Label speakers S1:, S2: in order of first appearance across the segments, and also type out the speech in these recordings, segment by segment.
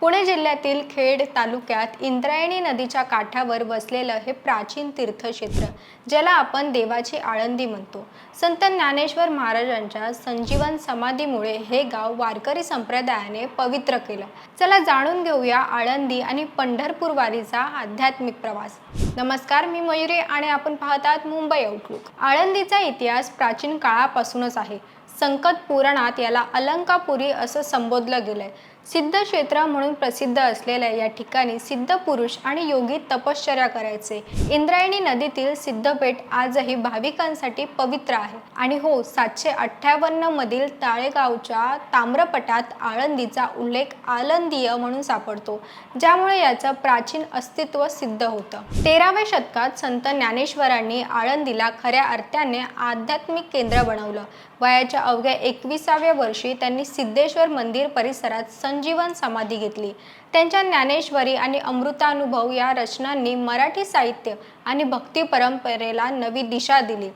S1: पुणे जिल्ह्यातील खेड तालुक्यात इंद्रायणी नदीच्या काठावर वसलेलं हे प्राचीन तीर्थक्षेत्र ज्याला आपण देवाची आळंदी म्हणतो. संत ज्ञानेश्वर महाराजांच्या संजीवन समाधीमुळे हे गाव वारकरी संप्रदायाने पवित्र केलं. चला जाणून घेऊया आळंदी आणि पंढरपूर वारीचा आध्यात्मिक प्रवास. नमस्कार मी मयुरी आणि आपण पाहतात मुंबई आउटलुक आळंदीचा इतिहास प्राचीन काळापासूनच आहे. संकट पुराणात याला अलंकापुरी असं संबोधलं गेलंय. सिद्ध क्षेत्र म्हणून प्रसिद्ध असलेल्या या ठिकाणी सिद्ध पुरुष आणि योगी तपश्चर्या करायचे. इंद्रायणी नदीतील सिद्धपेठ आजही भाविकांसाठी पवित्र आहे. आणि हो सातशे अठ्ठावन्न मधील ताळेगावच्या ताम्रपटात आळंदीचा उल्लेख आलंदीय म्हणून सापडतो ज्यामुळे याचं प्राचीन अस्तित्व सिद्ध होतं. तेराव्या शतकात संत ज्ञानेश्वरांनी आळंदीला खऱ्या अर्थाने आध्यात्मिक केंद्र बनवलं. वयाच्या अवघ्या एकविसाव्या वर्षी त्यांनी सिद्धेश्वर मंदिर परिसरात सं संजीवन समाधी घेतली. त्यांच्या ज्ञानेश्वरी आणि अमृतानुभव या रचनांनी मराठी साहित्य आणि भक्ती परंपरेला नवी दिशा दिली.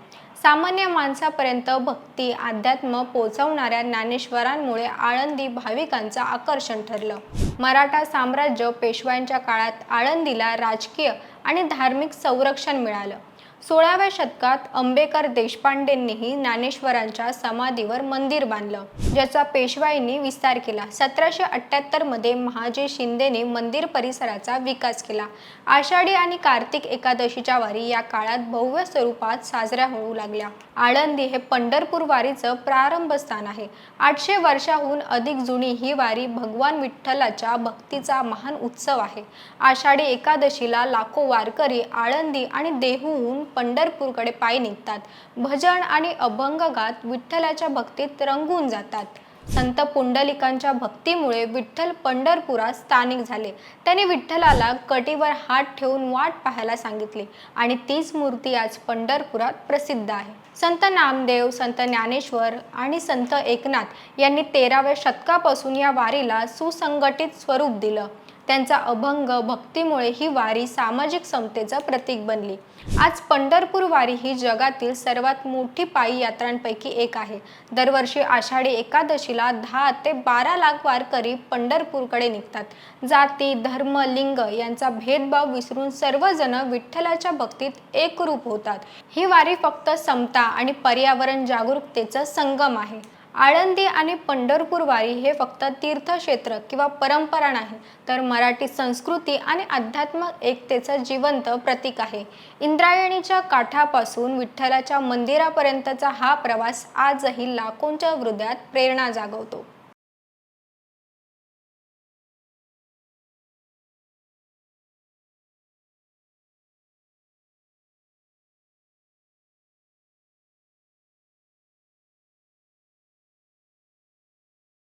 S1: सामान्य माणसापर्यंत भक्ती अध्यात्म पोचवणाऱ्या ज्ञानेश्वरांमुळे आळंदी भाविकांचं आकर्षण ठरलं. मराठा साम्राज्य पेशव्यांच्या काळात आळंदीला राजकीय आणि धार्मिक संरक्षण मिळालं. सोळाव्या शतकात अंबेकर देशपांडेंनीही ज्ञानेश्वरांच्या समाधीवर मंदिर बांधलं ज्याचा पेशवाईंनी विस्तार केला. सतराशे अठ्ठ्याहत्तरमध्ये महाजी शिंदेने मंदिर परिसराचा विकास केला. आषाढी आणि कार्तिक एकादशीच्या वारी या काळात भव्य स्वरूपात साजऱ्या होऊ लागल्या. आळंदी हे पंढरपूर वारीचं प्रारंभ स्थान आहे. आठशे वर्षाहून अधिक जुनी ही वारी भगवान विठ्ठलाच्या भक्तीचा महान उत्सव आहे. आषाढी एकादशीला लाखो वारकरी आळंदी आणि देहूहून पंढरपूरकडे पायी निघतात. भजन आणि अभंग गात विठ्ठलाच्या भक्तीत रंगून जातात. संत पुंडलिकांच्या भक्तीमुळे विठ्ठल पंढरपुरात स्थानिक झाले. त्यांनी विठ्ठलाला कटीवर हात ठेवून वाट पाहायला सांगितली आणि तीच मूर्ती आज पंढरपुरात प्रसिद्ध आहे. संत नामदेव संत ज्ञानेश्वर आणि संत एकनाथ यांनी तेराव्या शतकापासून या वारीला सुसंघटित स्वरूप दिलं. त्यांचा अभंग भक्तीमुळे ही वारी सामाजिक समतेचं प्रतीक बनली. आज पंढरपूर वारी ही जगातील सर्वात मोठी पायी यात्रांपैकी एक आहे. दरवर्षी आषाढी एकादशीला दहा ते बारा लाख वारकरी पंढरपूरकडे निघतात. जाती धर्म लिंग यांचा भेदभाव विसरून सर्वजण विठ्ठलाच्या भक्तीत एकरूप होतात. ही वारी फक्त समता आणि पर्यावरण जागरूकतेचा संगम आहे. आळंदी आणि पंढरपूर वारी हे फक्त तीर्थक्षेत्र किंवा परंपरा नाही तर मराठी संस्कृती आणि अध्यात्म एकतेचं जिवंत प्रतीक आहे. इंद्रायणीच्या काठापासून विठ्ठलाच्या मंदिरापर्यंतचा हा प्रवास आजही लाखोंच्या हृदयात प्रेरणा जागवतो.